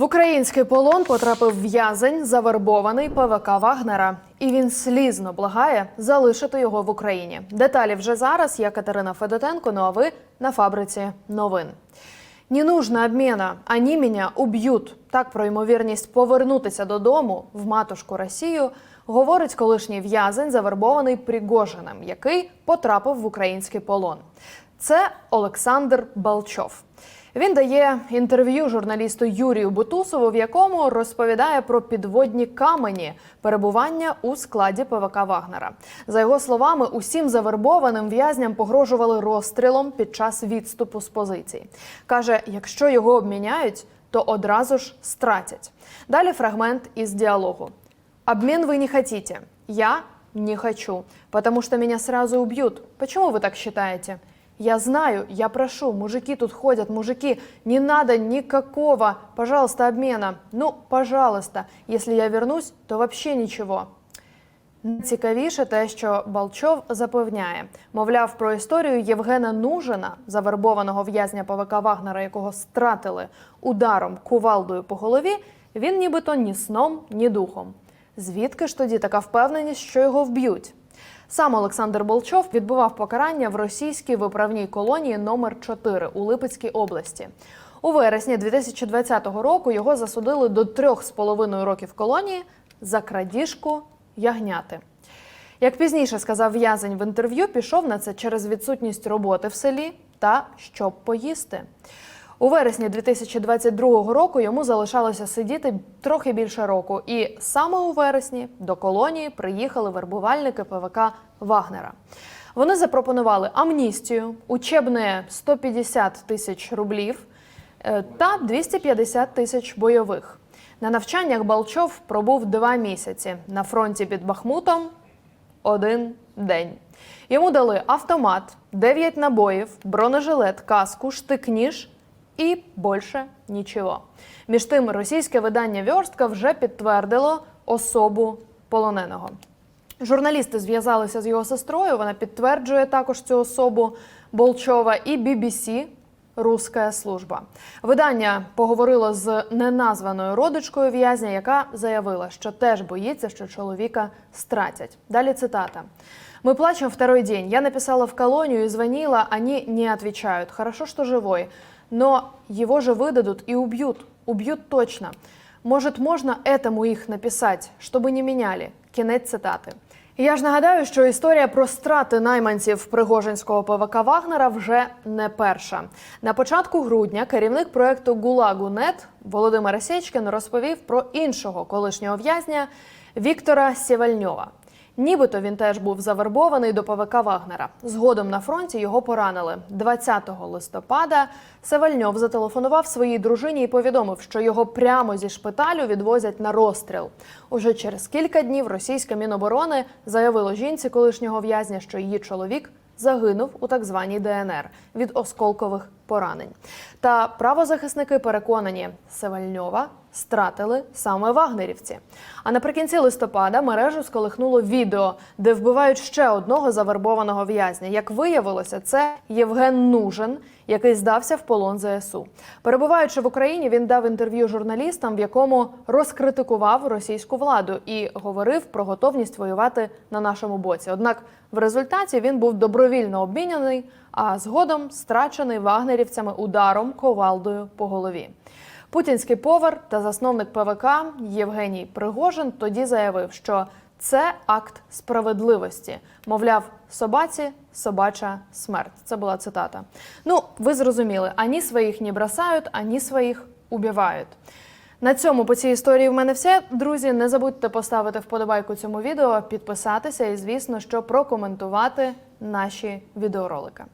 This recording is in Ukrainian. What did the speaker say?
В український полон потрапив в'язень, завербований ПВК Вагнера, і він слізно благає залишити його в Україні. Деталі вже зараз. Я Катерина Федотенко. Ну а ви на фабриці новин. Не нужно обміна, ані мене уб'ють. Так про ймовірність повернутися додому в матушку Росію говорить колишній в'язень, завербований Пригожиним, який потрапив в український полон. Це Олександр Балчов. Він дає інтерв'ю журналісту Юрію Бутусову, в якому розповідає про підводні камені перебування у складі ПВК Вагнера. За його словами, усім завербованим в'язням погрожували розстрілом під час відступу з позицій. каже, якщо його обміняють, то одразу ж стратять. Далі фрагмент із діалогу. Обмен вы не хотите. Я не хочу, потому что меня сразу убьют. Почему вы так считаете? Я знаю, я прошу, мужики тут ходят, мужики, не надо никакого, пожалуйста, обмена. Ну, пожалуйста, если я вернусь, то вообще ничего. Цікавіше те, що Балчов запевняє, мовляв, про історію Євгена Нужина, завербованого в'язня ПВК Вагнера, якого стратили ударом кувалдою по голові, він нібито ні сном, ні духом. Звідки ж тоді така впевненість, що його вб'ють? Сам Олександр Болчов відбував покарання в російській виправній колонії номер 4 у Липецькій області. У вересні 2020 року його засудили до трьох з половиною років колонії за крадіжку ягняти. Як пізніше сказав в'язень в інтерв'ю, пішов на це через відсутність роботи в селі та щоб поїсти. У вересні 2022 року йому залишалося сидіти трохи більше року, і саме у вересні до колонії приїхали вербувальники ПВК Вагнера. Вони запропонували амністію, учебне 150 тисяч рублів е, та 250 тисяч бойових. На навчаннях Балчов пробув два місяці на фронті під Бахмутом один день. Йому дали автомат, 9 набоїв, бронежилет, каску, штик-ніж і більше нічого. Між тим, російське видання Вьорстка вже підтвердило особу полоненого. Журналісти зв'язалися з його сестрою. Вона підтверджує також цю особу Болчова і BBC Руська служба. Видання поговорило з неназваною родичкою в'язня, яка заявила, що теж боїться, що чоловіка стратять. Далі цитата. Мы плачем второй день. Я написала в колонию и звонила, они не отвечают. Хорошо, что живой Но его же выдадут и убьют. Убьют точно. Может, можно этому их написать, чтобы не меняли. Кінець цитати. Я ж нагадаю, що історія про страти найманців Пригожинського ПВК Вагнера вже не перша. На початку грудня керівник проекту ГУЛАГу.нет Володимир Сєчкін розповів про іншого колишнього в'язня Віктора Сєвальньова. Нібито він теж був завербований до ПВК Вагнера. Згодом на фронті його поранили. 20 листопада Севальньов зателефонував своїй дружині і повідомив, що його прямо зі шпиталю відвозять на розстріл. Уже через кілька днів російське міноборони заявило жінці колишнього в'язня, що її чоловік загинув у так званій ДНР від осколкових поранень. Та правозахисники переконані, Севальньова стратили саме вагнерівці. А наприкінці листопада мережу сколихнуло відео, де вбивають ще одного завербованого в'язня. Як виявилося, це Євген Нужин, який здався в полон ЗСУ. Перебуваючи в Україні, він дав інтерв'ю журналістам, в якому розкритикував російську владу і говорив про готовність воювати на нашому боці. Однак в результаті він був добровільно обміняний, а згодом страчений вагнерівцями ударом ковалдою по голові. Путінський повар та засновник ПВК Євгеній Пригожин тоді заявив, що це акт справедливості. Мовляв, собаці собача смерть. Це була цитата. Ну, ви зрозуміли, ані своїх не бросають, ані своїх убивають. На цьому по цій історії в мене все. Друзі, не забудьте поставити вподобайку цьому відео, підписатися і, звісно, що прокоментувати наші відеоролики.